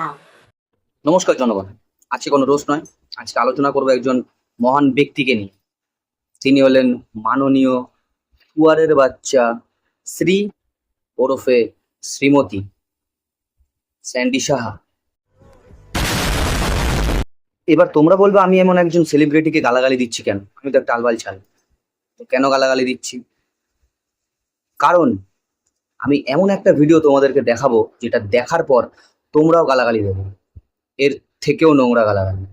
নাও। নমস্কার জনগণ, আজকে কোনো রোজ নয়, আজকে আলোচনা করব একজন মহান ব্যক্তিকে নিয়ে। তিনি হলেন মাননীয় কুয়ারের বাচ্চা শ্রী ওরফে শ্রীমতী স্যান্ডি সাহা। এবার তোমরা বলবে আমি এমন একজন সেলিব্রিটিকে গালাগালি দিচ্ছি কেন? আমি তো একটা আলবাল ছাল। কেন গালাগালি দিচ্ছি? কারণ আমি এমন একটা ভিডিও তোমাদেরকে দেখাবো যেটা দেখার পর তোমরাও গালাগালি দেবো। এর থেকেও নোংরা গালাগালি।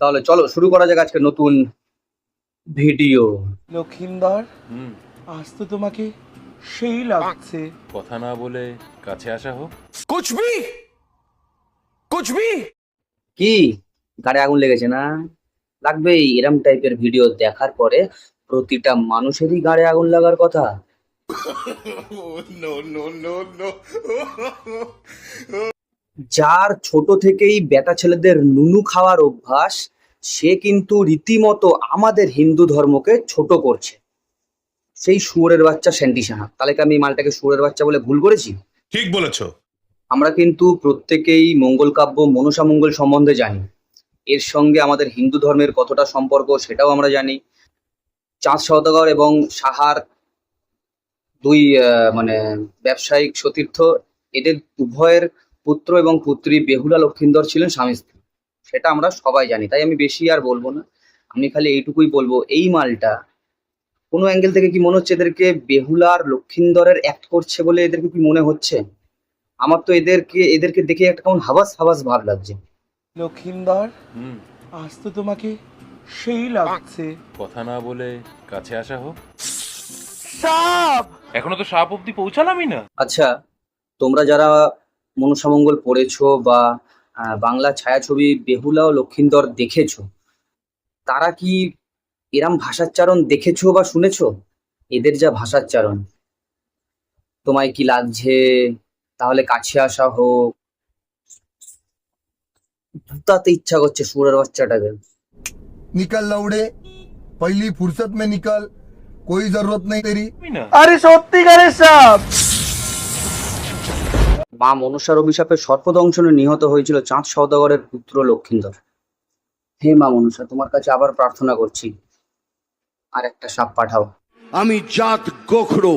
তাহলে চলো শুরু করা যাক আজকে নতুন ভিডিও লক্ষিমদার আজ তো তোমাকে সেই লাগছে। কথা না বলে কাছে আসা হোক। কুচবি! কুচবি! কি? গাড়ে আগুন লেগেছে না? লাগবেই এরম টাইপের ভিডিও দেখার পরে প্রতিটা মানুষেরই গাড়ে আগুন লাগার কথা। যার ছোট থেকেই বেটা ছেলেদের নুনু খাওয়ার অভ্যাস সে কিন্তু রীতিমতো আমাদের হিন্দু ধর্মকে ছোট করছে। সেই শুয়োরের বাচ্চা স্যান্ডি সাহা। তাহলে কি আমি মালটাকে শুয়োরের বাচ্চা বলে ভুল করেছি? ঠিক বলেছ। আমরা কিন্তু প্রত্যেকেই মঙ্গল কাব্য মনসা মঙ্গল সম্বন্ধে জানি। এর সঙ্গে আমাদের হিন্দু ধর্মের কতটা সম্পর্ক সেটাও আমরা জানি। চাঁদ সওদাগর এবং সাহার দুই আহ, মানে ব্যবসায়িক সতীর্থ। এদের উভয়ের পুত্র এবং পুত্রী বেহুলা লক্ষিন্দর ছিলেন স্বামী স্ত্রী। সেটা আমরা সবাই জানি তাই আমি বেশি আর বলব না। আমি খালি এইটুকুই বলব এই মালটা কোনো অ্যাঙ্গেল থেকে কি মনে হচ্ছে এদেরকে বেহুলার লক্ষিন্দরের অ্যাক্ট করছে বলে এদেরকে কি মনে হচ্ছে? আমার তো এদেরকে এদেরকে দেখে একটা কেমন হাবাস হাবাস ভাব লাগছে। লক্ষিন্দর আজ তো তোমাকে সেই লাগছে। কথা না বলে কাছে আসা হোক। সাপ! এখনো তো সাপ অব্দি পৌঁছালামই না আচ্ছা তোমরা যারা মনসামঙ্গল পড়েছো বা আহ, বাংলা ছায়াছবি বেহুলা ও লক্ষিন্দর দেখেছো তারা কি এরম ভাষাচ্চারণ দেখেছো বা শুনেছো এদের যা ভাষাচ্চারণ তোমায় কি লাগছে তাহলে কাছে আসা হোক জুতাতে ইচ্ছা করছে সুরের বাচ্চাটাকে निकल लौड़े पहली फुर्सत में निकल कोई जरूरत नहीं तेरी আমি না আরে সত্যিকারের সাপ মা মনসার অভিশাপে সর্পদংশনে নিহত হয়েছিল চাঁদ সওদাগরের পুত্র লক্ষিন্দর হে মা মনসা তোমার কাছে আবার প্রার্থনা করছি আর একটা সাপ পাঠাও আমি জাত গোখরো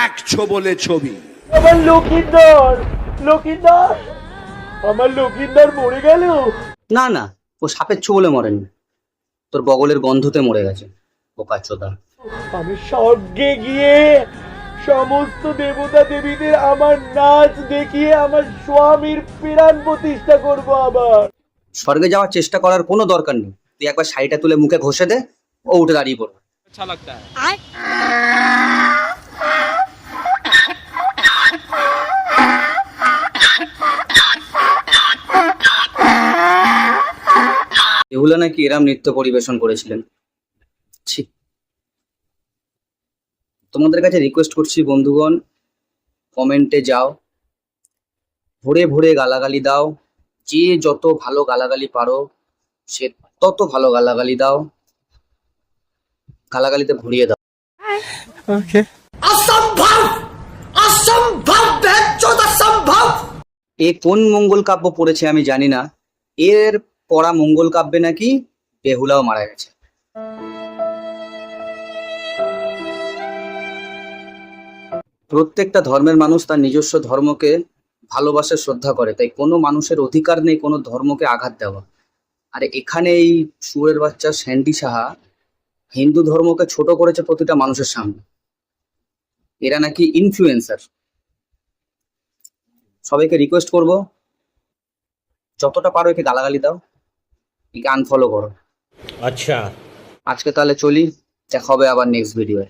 এক বলে ছবি আমার লক্ষিন্দর লক্ষিন্দর আমার লক্ষিন্দর মরে গেল না না ও সাপের ছো বলে মরেনি তোর বগলের গন্ধতে মরে গেছে বোকা চোদা আমি স্বর্গে গিয়ে সমস্ত দেবতা দেবীদের আমার নাচ দেখিয়ে আমার স্বামীর প্রাণ প্রতিষ্ঠা করব আবার। স্বর্গে যাওয়ার চেষ্টা করার কোনো দরকার নেই। তুই একবার শাড়িটা তুলে মুখে ঘষে দে ও উঠে দাঁড়িয়ে পড়বে। বেহুলা নাকি এরাম নৃত্য পরিবেশন করেছিলেন। ছি তোমাদের কাছে রিকোয়েস্ট করছি বন্ধুগণ কমেন্টে যাও। ভরে ভরে গালাগালি দাও। যে যত ভালো গালাগালি পারো সে তত ভালো গালাগালি দাও। গালাগালিতে ভরিয়ে দাও। ওকে এ কোন মঙ্গল কাব্য পড়েছে আমি জানি না। এর পড়া মঙ্গল কাব্যে নাকি বেহুলাও মারা গেছে। প্রত্যেকটা ধর্মের মানুষ তার নিজস্ব ধর্মকে ভালোবাসে শ্রদ্ধা করে। তাই কোনো মানুষের অধিকার নেই কোনো ধর্মকে আঘাত দেওয়া। আর এখানে এই সুরের বাচ্চা স্যান্ডি সাহা হিন্দু ধর্মকে ছোট করেছে প্রতিটা মানুষের সামনে। এরা নাকি ইনফ্লুয়েন্সার সবাইকে রিকোয়েস্ট করব যতটা পারো একে গালাগালি দাও একে আনফলো করো। আচ্ছা। আজকে তাহলে চলি দেখা হবে আবার নেক্সট ভিডিওয়ে